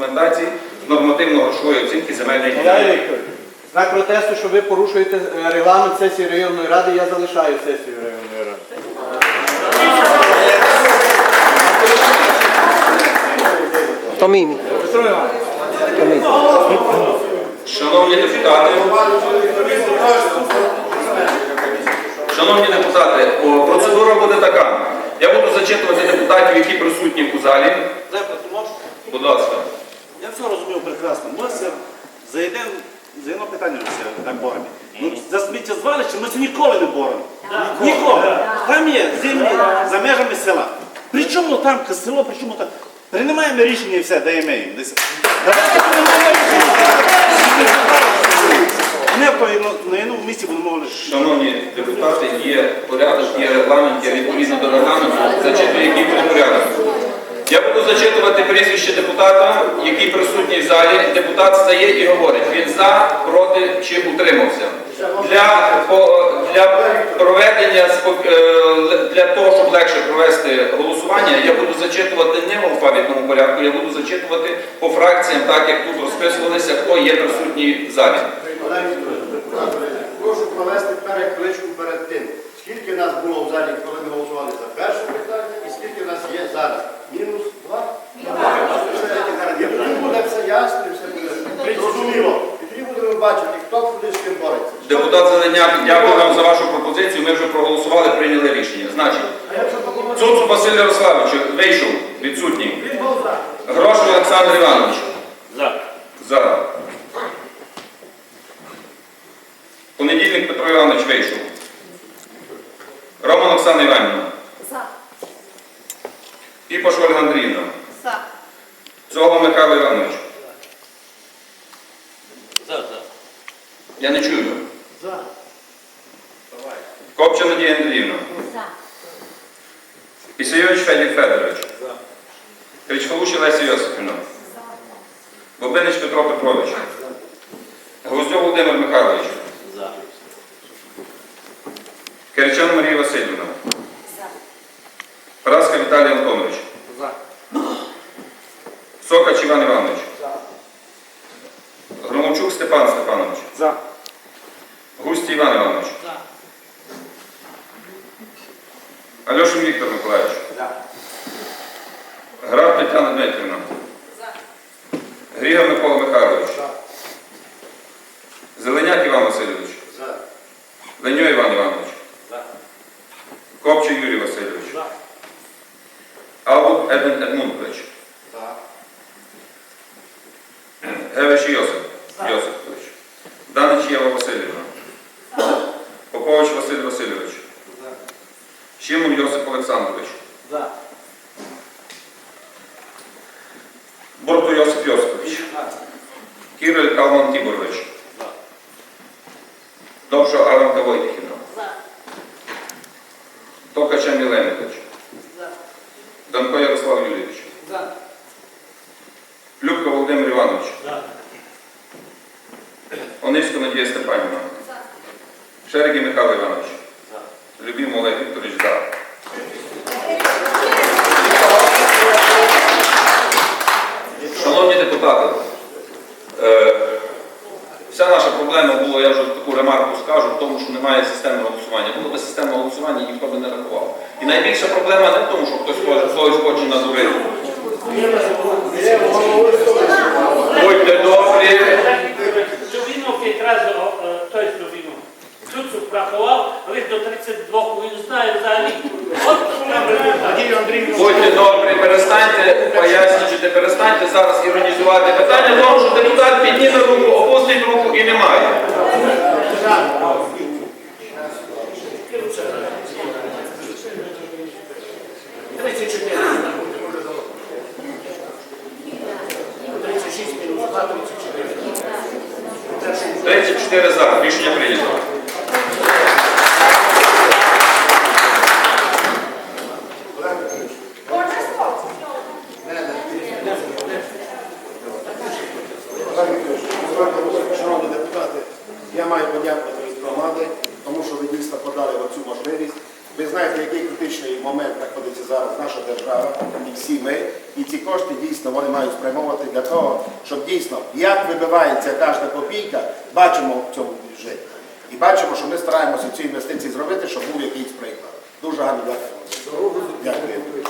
документації з нормативно-грошової оцінки земельної ділянки. Знак протесту, що ви порушуєте е, регламент сесії районної ради, я залишаю сесію районної ради. Томімі. Шановні депутати, шановні депутати, процедура буде така. Я буду зачитувати депутатів, які присутні у залі. Будь ласка. Я все розумію прекрасно. Ми все за один, за одне питання все так боремося. Ну, за сміттєзвалище ми це ніколи не боремо. Ніколи. Там є землі за межами села. Причому там село, причому там. Приймаємо рішення і все, даємо їм. Десь. Давайте приймаємо рішення. Не в одному місці будемо говорити. Шановні депутати, є порядок, є регламент, є відповідно до регламенту. Зачитую, який буде порядок. Я буду зачитувати прізвище депутата, який присутній в залі. Депутат стає і говорить, він за, проти чи утримався. Для, для проведення е, для того, щоб легше провести голосування, я буду зачитувати не в алфавітному порядку, я буду зачитувати по фракціям, так як тут розписувалися, хто є присутній в залі. Прошу провести перекличку перед тим. Скільки нас було в залі, коли ми голосували за перше питання, і скільки нас є зараз? Мінус два? І тоді буде все ясно, і все буде зрозуміло. І тоді будемо бачити, хто куди з ким бореться. Зеленяк, дякую вам за вашу пропозицію. Ми вже проголосували, прийняли рішення. Значить, Цуцу Василь Ярославович вийшов, відсутній. Грош Олександр Іванович. За. За. Понедільник Петро Іванович вийшов. Роман Оксана Іванівна. За. Іпош Ольга Андріївна. За. Цього Михайло Іванович. За, за. Я не чую. За. Копча Надія За. Ісайович Федір Федорович. Кричковуші Леся Йосипівна. Бобинич Петро Петрович. Гвоздьов Володимир Михайлович. За. Киричан Марія Васильівна. За. Праска Віталій Антонович. Сокач Іван Іванович. Громовчук Степан Степанович. За. Густі Іван Іванович. Альошин Віктор Миколаївич. Граб Тетяна Дмитрівна. Грігор Микола Михайлович. Зеленяк Іван Васильович. За. Леньо Іван Іванович. Копчий Юрій Васильович. Албут Едвін Едмундович. Гевич Йосип. Йосипович. Данич Єва Васильівна. Попович Василь Васильович. Шимон Йосип Олександрович. За. Борту Йосип Йосипович. Кириль Калман Тіборович. Довша Аленка Войтихівна. Токача Міленкович. Данко Ярослав Юрійович. Любка Володимир Іванович. Онищко Надія Степанівна. Шереги Михайло Іванович. Любім Олег Вікторович, за. Шановні депутати, е, вся наша проблема була, я вже таку ремарку скажу, в тому, що немає системи голосування. Було б системне голосування, ніхто би не рахував. І найбільша проблема не в тому, що хтось хоче Цуцук врахував, лише до 32 він знає взагалі. Будьте добрі, перестаньте пояснювати, перестаньте зараз іронізувати питання, тому що депутат підніме руку, опустить руку і немає. Тридцять чотири за. Рішення прийнято. Шановні депутати, я маю подякувати від громади, тому що ви дійсно подали оцю можливість. Ви знаєте, який критичний момент знаходиться зараз наша держава і всі ми. І ці кошти дійсно вони мають спрямовувати для того, щоб дійсно як вибивається кожна копійка, бачимо в цьому бюджеті. І бачимо, що ми стараємося ці інвестиції зробити, щоб був якийсь приклад. Дуже гарно дякую. Дякую.